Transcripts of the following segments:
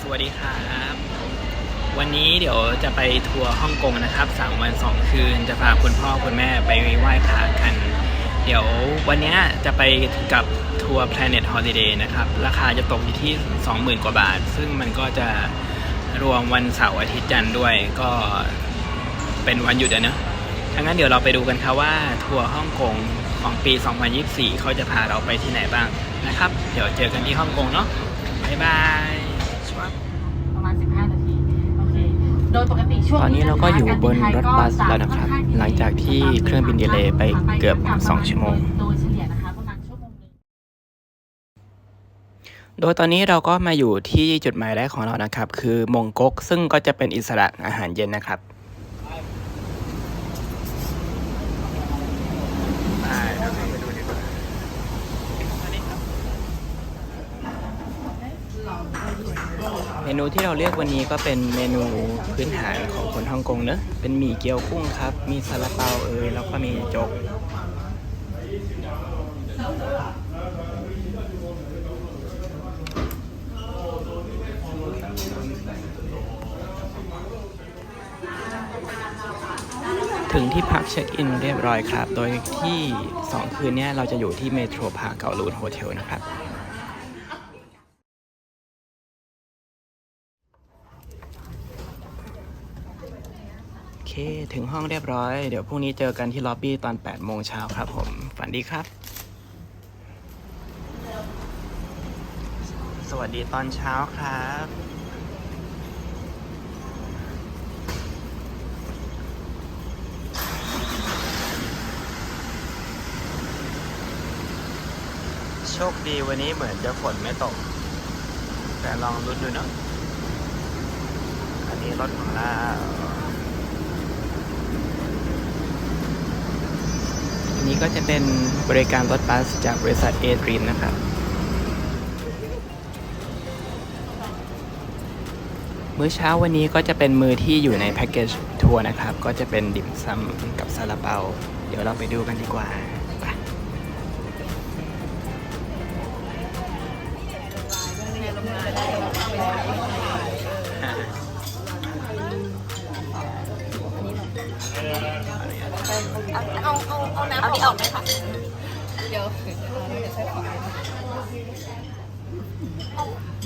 สวัสดีครับ วันนี้เดี๋ยวจะไปทัวร์ฮ่องกงนะครับสามวันสองคืน จะพาคุณพ่อคุณแม่ไปไหว้พระกัน เดี๋ยววันนี้จะไปกับทัวร์ Planet Holiday นะครับ ราคาจะตกอยู่ที่ 20,000 กว่าบาท ซึ่งมันก็จะรวมวันเสาร์อาทิตย์จันทร์ด้วยก็เป็นวันหยุดอะเนอะทั้างนั้นเดี๋ยวเราไปดูกันครับว่าทัวร์ฮ่องกงของปี 2024 เขาจะพาเราไปที่ไหนบ้างนะครับ เดี๋ยวเจอกันที่ฮ่องกงเนาะบ๊ายบายสวัสดี ประมาณ 15 นาที โอเค โดยปกติช่วงตอนนี้เราก็อยู่บนรถบัสกาแล้วนะครับ หลังจากที่เครื่องบินดีเลย์ไปเกือบ 2 ชั่วโมง โดยเฉลี่ยนะคะประมาณชั่วโมงหนึงโดยตอนนี้เราก็มาอยู่ที่จุดหมายแรกของเรานะครับ คือมงก๊กซึ่งก็จะเป็นอิสระอาหารเย็นนะครับ เมนูที่เราเลือกวันนี้ก็เป็นเมนูพื้นฐานของคนฮ่องกงเนอะเป็นหมี่เกี๊ยวกุ้งครับ มีซาลาเปาเอยแล้วก็มีโจ๊กถึงที่พักเช็คอินเรียบร้อยครับ โดยที่ 2 คืนนี้เราจะอยู่ที่เมโทรพาร์คเกาลูนโฮเทลนะครับ โอเค ถึงห้องเรียบร้อย เดี๋ยวพรุ่งนี้เจอกันที่ล็อบบี้ตอน8โมงเช้าครับผม ฝันดีครับ สวัสดีตอนเช้าครับโชคดีวันนี้เหมือนจะฝนไม่ตก แต่ลองรุ้นดูเนาะอันนี้รถของเรา อันนี้ก็จะเป็นบริการรถบัสจากบริษัทเอทรีมนะครับมื้อเช้าวันนี้ก็จะเป็นมือที่อยู่ในแพ็กเกจทัวร์นะครับ ก็จะเป็นดิมซัมกับซาลาเปา เดี๋ยวเราไปดูกันดีกว่า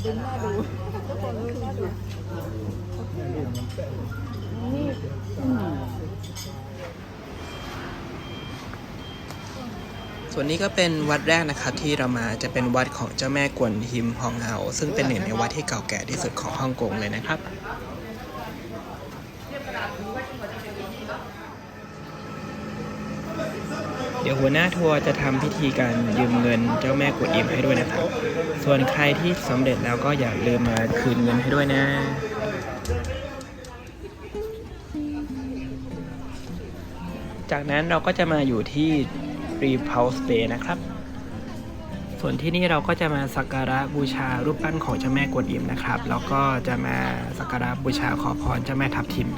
ส่วนนี้ก็เป็นวัดแรกนะครับที่เรามาจะเป็นวัดของเจ้าแม่กวนฮิมฮองเฮาซึ่งเป็นหนึ่งในวัดที่เก่าแก่ที่สุดของฮ่องกงเลยนะครับ เดี๋ยวหัวหน้าทัวร์จะทำพิธีการยืมเงินเจ้าแม่กวนอิมให้ด้วยนะครับ ส่วนใครที่สำเร็จแล้วก็อย่าลืมมาคืนเงินให้ด้วยนะจากนั้นเราก็จะมาอยู่ที่ Repulse Bay นะครับ ส่วนที่นี่เราก็จะมาสักการะบูชารูปปั้นของเจ้าแม่กวนอิมนะครับ แล้วก็จะมาสักการะบูชาขอพรเจ้าแม่ทับทิม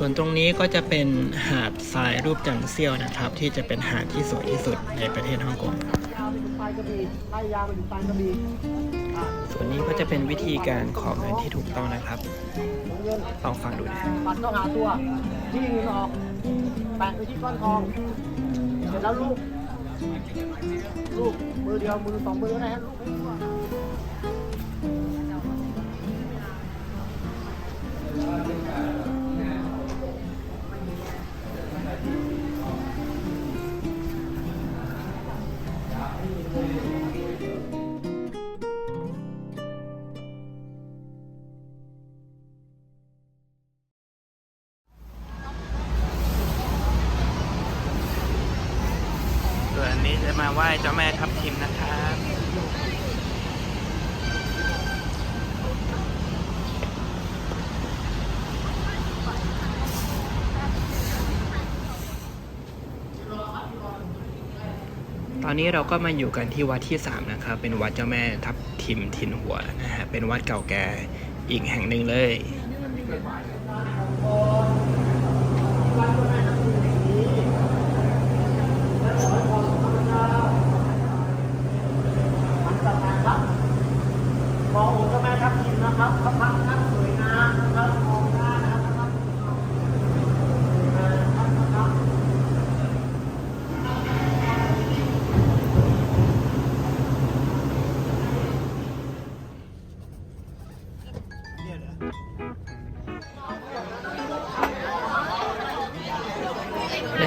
ส่วนตรงนี้ก็จะเป็นหาดทรายรูปจันเซียวนะครับ ที่จะเป็นหาดที่สวยที่สุดในประเทศฮ่องกงส่วนนี้ก็จะเป็นวิธีการขอเงินที่ถูกต้องนะครับลองฟังดูนะปัดต้องหาตัวที่เงินออกแปะไปที่ก้อนทอง เสร็จแล้วลูก ลูกมือเดียวมือสองมือนะฮะลูก มาไหว้เจ้าแม่ทับทิมนะครับตอนนี้เราก็มาอยู่กันที่วัดที่ 3 นะครับ เป็นวัดเจ้าแม่ทับทิมทินหัวนะฮะเป็นวัดเก่าแก่อีกแห่งหนึ่งเลย นะครับสักพักนะ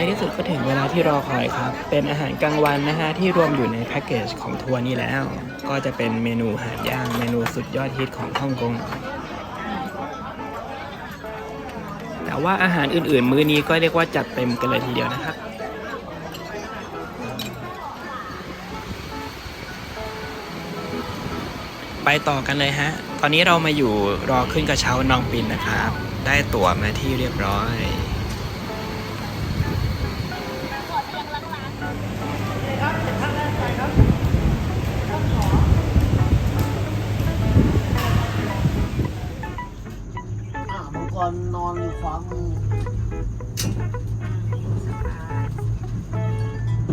ที่สุดก็ถึงเวลาที่รอคอยครับ เป็นอาหารกลางวันนะฮะที่รวมอยู่ในแพ็กเกจของทัวร์นี้แล้ว ก็จะเป็นเมนูหารย่างเมนูสุดยอดฮิตของฮ่องกง แต่ว่าอาหารอื่นๆ มื้อนี้ก็เรียกว่าจัดเต็มกันเลยทีเดียวนะครับไปต่อกันเลยฮะ ตอนนี้เรามาอยู่รอขึ้นกระเช้านองปินนะครับ ได้ตั๋วมาที่เรียบร้อย มังกรนอนอยู่ขวามือ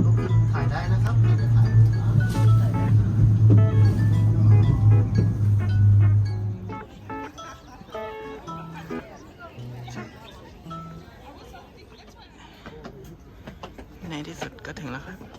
ลุกขึ้นถ่ายได้นะครับไม่ได้ถ่ายรูปนะถ่ายได้ครับในที่สุดก็ถึงแล้วครับ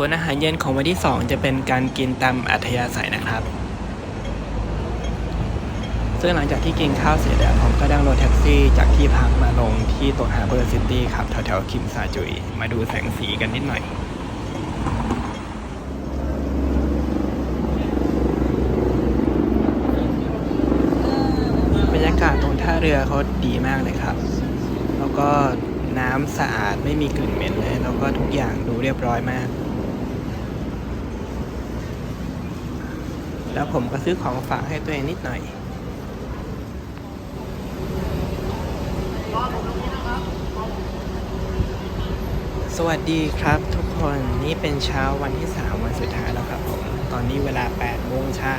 ส่วนอาหารเย็นของวันที่ 2 จะเป็นการกินตามอัธยาศัยนะครับ ซึ่งหลังจากที่กินข้าวเสร็จแล้วผมก็ดังรถแท็กซี่จากที่พักมาลงที่ตรงฮาร์เบอร์ซิตี้ครับแถวๆคิมซาจุย มาดูแสงสีกันนิดหน่อยบรรยากาศตรงท่าเรือเขาดีมากเลยครับ แล้วก็น้ำสะอาดไม่มีกลิ่นเหม็นเลย แล้วก็ทุกอย่างดูเรียบร้อยมาก แล้วผมก็ซื้อของฝากให้ตัวเองนิดหน่อยสวัสดีครับทุกคนนี่เป็นเช้าวันที่ 3 วันสุดท้ายแล้วครับผม ตอนนี้เวลา8โมงเช้า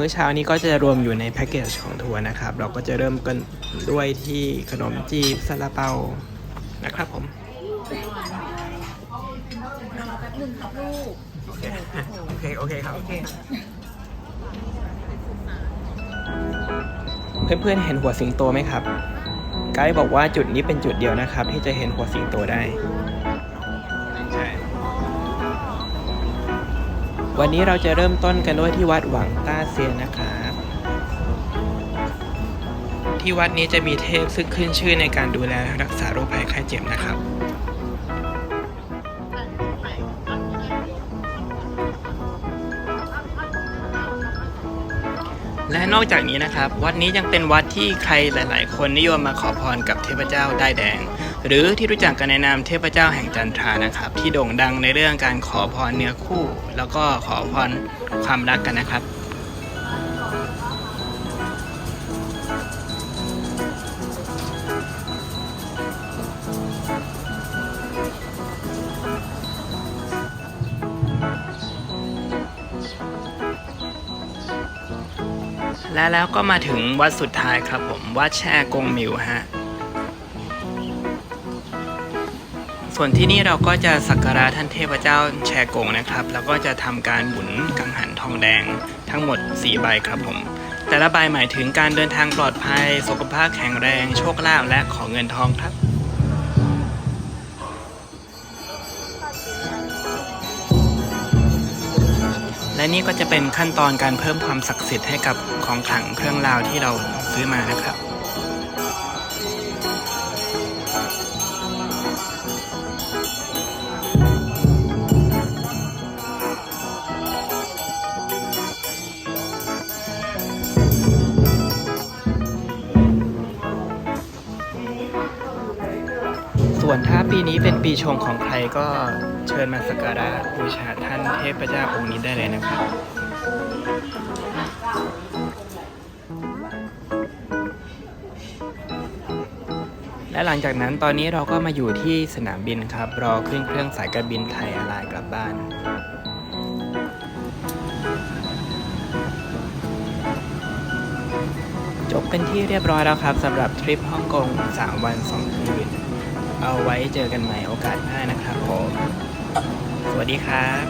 มื้อเช้านี้ก็จะรวมอยู่ในแพ็กเกจของทัวร์นะครับ เราก็จะเริ่มกันด้วยที่ขนมจีบซาลาเปานะครับผมโอเคโอเคโอเคครับโอเคเพื่อนๆเห็นหัวสิงโตไหมครับ ไกด์บอกว่าจุดนี้เป็นจุดเดียวนะครับ ที่จะเห็นหัวสิงโตได้ วันนี้เราจะเริ่มต้นกันด้วยที่วัดหวังต้าเซียนนะครับที่วัดนี้จะมีเทพซึ่งขึ้นชื่อในการดูแลรักษาโรคภัยไข้เจ็บนะครับ และนอกจากนี้นะครับ วัดนี้ยังเป็นวัดที่ใครหลาย ๆ คนนิยมมาขอพรกับเทพเจ้าได้แดง หรือที่รู้จักกันในนามเทพเจ้าแห่งจันทรานะครับ ที่โด่งดังในเรื่องการขอพรเนื้อคู่ แล้วก็ขอพรความรักกันนะครับ และแล้วก็มาถึงวัดสุดท้ายครับผม วัดแช่กงมิวฮะ ส่วนที่นี่เราก็จะสักการะท่านเทพเจ้าแชกงนะครับ แล้วก็จะทำการหมุนกังหันทองแดงทั้งหมด 4 ใบครับผม แต่ละใบหมายถึงการเดินทางปลอดภัย สุขภาพแข็งแรง โชคลาภและขอเงินทองครับ และนี่ก็จะเป็นขั้นตอนการเพิ่มความศักดิ์สิทธิ์ให้กับของขลังเครื่องราวที่เราซื้อมานะครับ ปีชงของใครก็เชิญมาสักการะบูชาท่านเทพเจ้าองค์นี้ได้เลยนะครับและหลังจากนั้นตอนนี้เราก็มาอยู่ที่สนามบินครับ รอขึ้นเครื่องสายการบินไทยอลายกลับบ้านจบเป็นที่เรียบร้อยแล้วครับสำหรับทริปฮ่องกง 3 วัน 2 คืน เอาไว้เจอกันใหม่โอกาสหน้านะครับผม สวัสดีครับ